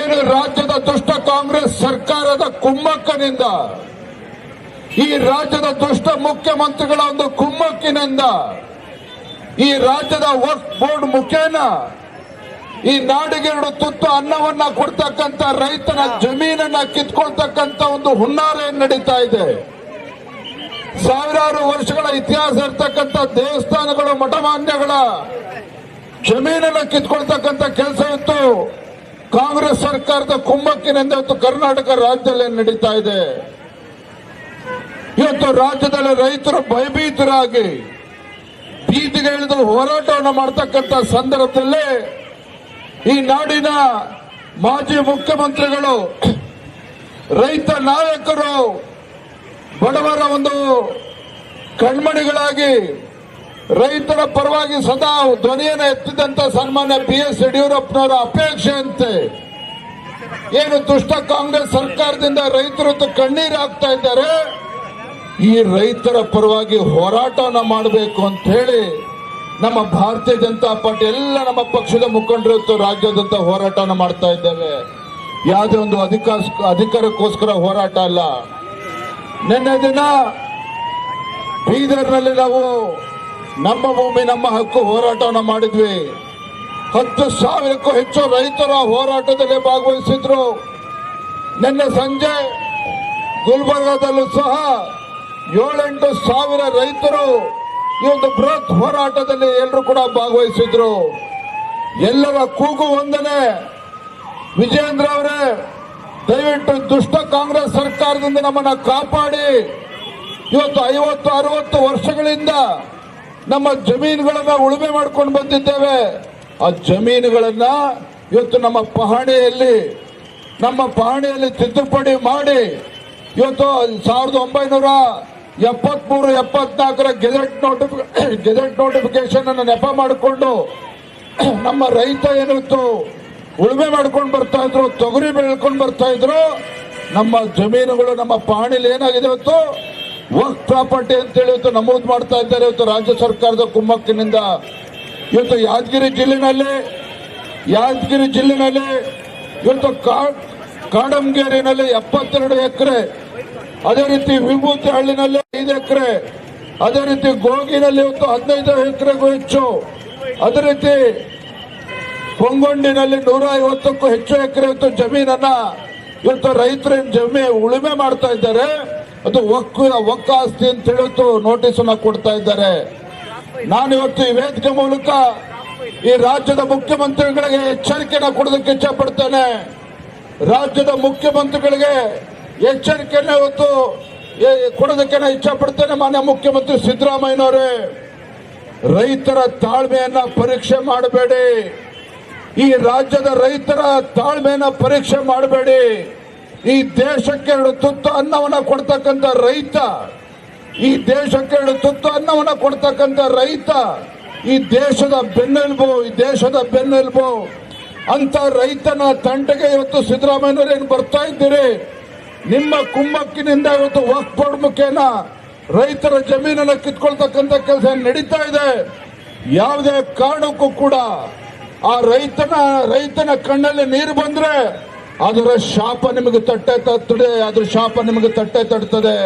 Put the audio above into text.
ಏನು ರಾಜ್ಯದ ದುಷ್ಟ ಕಾಂಗ್ರೆಸ್ ಸರ್ಕಾರದ ಕುಮ್ಮಕ್ಕನಿಂದ, ಈ ರಾಜ್ಯದ ದುಷ್ಟ ಮುಖ್ಯಮಂತ್ರಿಗಳ ಒಂದು ಕುಮ್ಮಕ್ಕಿನಿಂದ, ಈ ರಾಜ್ಯದ ವಕ್ಫ್ ಬೋರ್ಡ್ ಮುಖೇನ ಈ ನಾಡಿಗೆ ತುತ್ತು ಅನ್ನವನ್ನ ಕೊಡ್ತಕ್ಕಂತ ರೈತನ ಜಮೀನನ್ನ ಕಿತ್ಕೊಳ್ತಕ್ಕಂತ ಒಂದು ಹುನ್ನಾರ ನಡೀತಾ ಇದೆ? ಸಾವಿರಾರು ವರ್ಷಗಳ ಇತಿಹಾಸ ಇರ್ತಕ್ಕಂಥ ದೇವಸ್ಥಾನಗಳು, ಮಠಮಾನ್ಯಗಳ ಜಮೀನನ್ನ ಕಿತ್ಕೊಳ್ತಕ್ಕಂಥ ಕೆಲಸ ಇತ್ತು. ಕಾಂಗ್ರೆಸ್ ಸರ್ಕಾರದ ಕುಮ್ಮಕ್ಕಿನಿಂದ ಇವತ್ತು ಕರ್ನಾಟಕ ರಾಜ್ಯದಲ್ಲಿ ನಡೀತಾ ಇದೆ. ಇವತ್ತು ರಾಜ್ಯದಲ್ಲಿ ರೈತರು ಭಯಭೀತರಾಗಿ ಬೀದಿಗೆ ಇಳಿದು ಹೋರಾಟವನ್ನು ಮಾಡ್ತಕ್ಕಂಥ ಸಂದರ್ಭದಲ್ಲಿ ಈ ನಾಡಿನ ಮಾಜಿ ಮುಖ್ಯಮಂತ್ರಿಗಳು, ರೈತ ನಾಯಕರು ಬಡವರ ಒಂದು ಕಣ್ಮಣಿಗಳಾಗಿ ರೈತರ ಪರವಾಗಿ ಸದಾ ಧ್ವನಿಯನ್ನು ಎತ್ತಿದಂತ ಸನ್ಮಾನ್ಯ ಬಿ ಎಸ್ ಯಡಿಯೂರಪ್ಪನವರ ಅಪೇಕ್ಷೆಯಂತೆ ಏನು ದುಷ್ಟ ಕಾಂಗ್ರೆಸ್ ಸರ್ಕಾರದಿಂದ ರೈತರು ಕಣ್ಣೀರು ಹಾಕ್ತಾ ಇದ್ದಾರೆ? ಈ ರೈತರ ಪರವಾಗಿ ಹೋರಾಟವನ್ನು ಮಾಡಬೇಕು ಅಂತ ಹೇಳಿ ನಮ್ಮ ಭಾರತೀಯ ಜನತಾ ಪಾರ್ಟಿ ಎಲ್ಲ ನಮ್ಮ ಪಕ್ಷದ ಮುಖಂಡರು ರಾಜ್ಯಾದ್ಯಂತ ಹೋರಾಟನ ಮಾಡ್ತಾ ಇದ್ದೇವೆ. ಯಾವುದೇ ಒಂದು ಅಧಿಕಾರ ಅಧಿಕಾರಕ್ಕೋಸ್ಕರ ಹೋರಾಟ ಅಲ್ಲ. ನಿನ್ನೆ ದಿನ ಬೀದರ್ನಲ್ಲಿ ನಾವು ನಮ್ಮ ಭೂಮಿ, ನಮ್ಮ ಹಕ್ಕು ಹೋರಾಟವನ್ನು ಮಾಡಿದ್ವಿ. ಹತ್ತು ಸಾವಿರಕ್ಕೂ ಹೆಚ್ಚು ರೈತರ ಹೋರಾಟದಲ್ಲಿ ಭಾಗವಹಿಸಿದ್ರು. ನಿನ್ನೆ ಸಂಜೆ ಗುಲ್ಬರ್ಗಾದಲ್ಲೂ ಸಹ ಏಳೆಂಟು ಸಾವಿರ ರೈತರು ಈ ಒಂದು ಬೃಹತ್ ಹೋರಾಟದಲ್ಲಿ ಎಲ್ಲರೂ ಕೂಡ ಭಾಗವಹಿಸಿದ್ರು. ಎಲ್ಲರ ಕೂಗು ಒಂದನೆ. ವಿಜೇಂದ್ರ ಅವರೇ, ದಯವಿಟ್ಟು ದುಷ್ಟ ಕಾಂಗ್ರೆಸ್ ಸರ್ಕಾರದಿಂದ ನಮ್ಮನ್ನ ಕಾಪಾಡಿ. ಇವತ್ತು ಐವತ್ತು, ಅರವತ್ತು ವರ್ಷಗಳಿಂದ ನಮ್ಮ ಜಮೀನುಗಳನ್ನ ಉಳುಮೆ ಮಾಡ್ಕೊಂಡು ಬಂದಿದ್ದೇವೆ. ಆ ಜಮೀನುಗಳನ್ನ ಇವತ್ತು ನಮ್ಮ ಪಹಣಿಯಲ್ಲಿ ನಮ್ಮ ಪಹಣಿಯಲ್ಲಿ ತಿದ್ದುಪಡಿ ಮಾಡಿ ಇವತ್ತು ಸಾವಿರದ ಒಂಬೈನೂರ ಎಪ್ಪತ್ಮೂರು, ಎಪ್ಪತ್ನಾಲ್ಕರ ಗೆಜೆಟ್ ನೋಟಿಫಿ, ಗೆಜೆಟ್ ನೋಟಿಫಿಕೇಶನ್ ಅನ್ನು ನೆಪ ಮಾಡಿಕೊಂಡು ನಮ್ಮ ರೈತ ಏನಿತ್ತು, ಉಳುಮೆ ಮಾಡ್ಕೊಂಡು ಬರ್ತಾ ಇದ್ರು, ತೊಗರಿ ಬೆಳ್ಕೊಂಡು ಬರ್ತಾ ಇದ್ರು, ನಮ್ಮ ಜಮೀನುಗಳು ನಮ್ಮ ಪಹಣಿಲಿ ಏನಾಗಿದೆ ಇವತ್ತು? ವರ್ಕ್ ಪ್ರಾಪರ್ಟಿ ಅಂತೇಳಿ ಇವತ್ತು ನಮೂದು ಮಾಡ್ತಾ ಇದ್ದಾರೆ. ಇವತ್ತು ರಾಜ್ಯ ಸರ್ಕಾರದ ಕುಮ್ಮಕ್ಕಿನಿಂದ ಇವತ್ತು ಯಾದಗಿರಿ ಜಿಲ್ಲೆನಲ್ಲಿ ಯಾದಗಿರಿ ಜಿಲ್ಲೆನಲ್ಲಿ ಇವತ್ತು ಕಾಡಂಗೇರಿನಲ್ಲಿ ಎಪ್ಪತ್ತೆರಡು ಎಕರೆ, ಅದೇ ರೀತಿ ವಿಭೂತಿ ಹಳ್ಳಿನಲ್ಲಿ ಐದು ಎಕರೆ, ಅದೇ ರೀತಿ ಗೋಗಿನಲ್ಲಿ ಇವತ್ತು ಹದಿನೈದು ಎಕರೆಗೂ ಹೆಚ್ಚು, ಅದೇ ರೀತಿ ಕೊಂಗೊಂಡಿನಲ್ಲಿ ನೂರ ಐವತ್ತಕ್ಕೂ ಹೆಚ್ಚು ಎಕರೆ ಇವತ್ತು ಜಮೀನನ್ನ ಇವತ್ತು ರೈತರ ಜಮೀನು ಉಳುಮೆ ಮಾಡ್ತಾ ಇದ್ದಾರೆ. ಅದು ಒಕ್ಕಿನ ಒಕ್ಕ ಆಸ್ತಿ ಅಂತ ಹೇಳಿತು ನೋಟಿಸ್ ಅನ್ನ ಕೊಡ್ತಾ ಇದ್ದಾರೆ. ನಾನು ಇವತ್ತು ಈ ವೇದಿಕೆ ಮೂಲಕ ಈ ರಾಜ್ಯದ ಮುಖ್ಯಮಂತ್ರಿಗಳಿಗೆ ಎಚ್ಚರಿಕೆಯನ್ನು ಕೊಡೋದಕ್ಕೆ ಇಚ್ಛಪಡ್ತೇನೆ. ರಾಜ್ಯದ ಮುಖ್ಯಮಂತ್ರಿಗಳಿಗೆ ಎಚ್ಚರಿಕೆಯನ್ನು ಇವತ್ತು ಕೊಡೋದಕ್ಕೆ ನಾನು ಇಚ್ಛೆ ಪಡ್ತೇನೆ ಮಾನ್ಯ ಮುಖ್ಯಮಂತ್ರಿ ಸಿದ್ದರಾಮಯ್ಯನವರೇ. ರೈತರ ತಾಳ್ಮೆಯನ್ನ ಪರೀಕ್ಷೆ ಮಾಡಬೇಡಿ. ಈ ರಾಜ್ಯದ ರೈತರ ತಾಳ್ಮೆಯನ್ನ ಪರೀಕ್ಷೆ ಮಾಡಬೇಡಿ. ಈ ದೇಶಕ್ಕೆ ಎರಡು ತುತ್ತು ಅನ್ನವನ್ನ ಕೊಡ್ತಕ್ಕಂಥ ರೈತ, ಈ ದೇಶಕ್ಕೆ ಎರಡು ತುತ್ತು ಅನ್ನವನ್ನ ಕೊಡ್ತಕ್ಕಂಥ ರೈತ, ಈ ದೇಶದ ಬೆನ್ನೆಲುಬು ಈ ದೇಶದ ಬೆನ್ನೆಲುಬು ಅಂತ ರೈತನ ತಂಟೆಗೆ ಇವತ್ತು ಸಿದ್ದರಾಮಯ್ಯನವರು ಏನು ಬರ್ತಾ ಇದ್ದೀರಿ? ನಿಮ್ಮ ಕುಂಭಕ್ಕಿನಿಂದ ಇವತ್ತು ವಕ್ಫ್ ಮುಖೇನ ರೈತರ ಜಮೀನನ್ನು ಕಿತ್ಕೊಳ್ತಕ್ಕಂಥ ಕೆಲಸ ನಡೀತಾ ಇದೆ? ಯಾವುದೇ ಕಾರಣಕ್ಕೂ ಕೂಡ ಆ ರೈತನ ರೈತನ ಕಣ್ಣಲ್ಲಿ ನೀರು ಬಂದ್ರೆ ಅದರ ಶಾಪ ನಿಮಗೆ ತಟ್ಟೆ ತಟ್ಟದೆ ಅದರ ಶಾಪ ನಿಮಗೆ ತಟ್ಟೆ ತಡ್ತದೆ.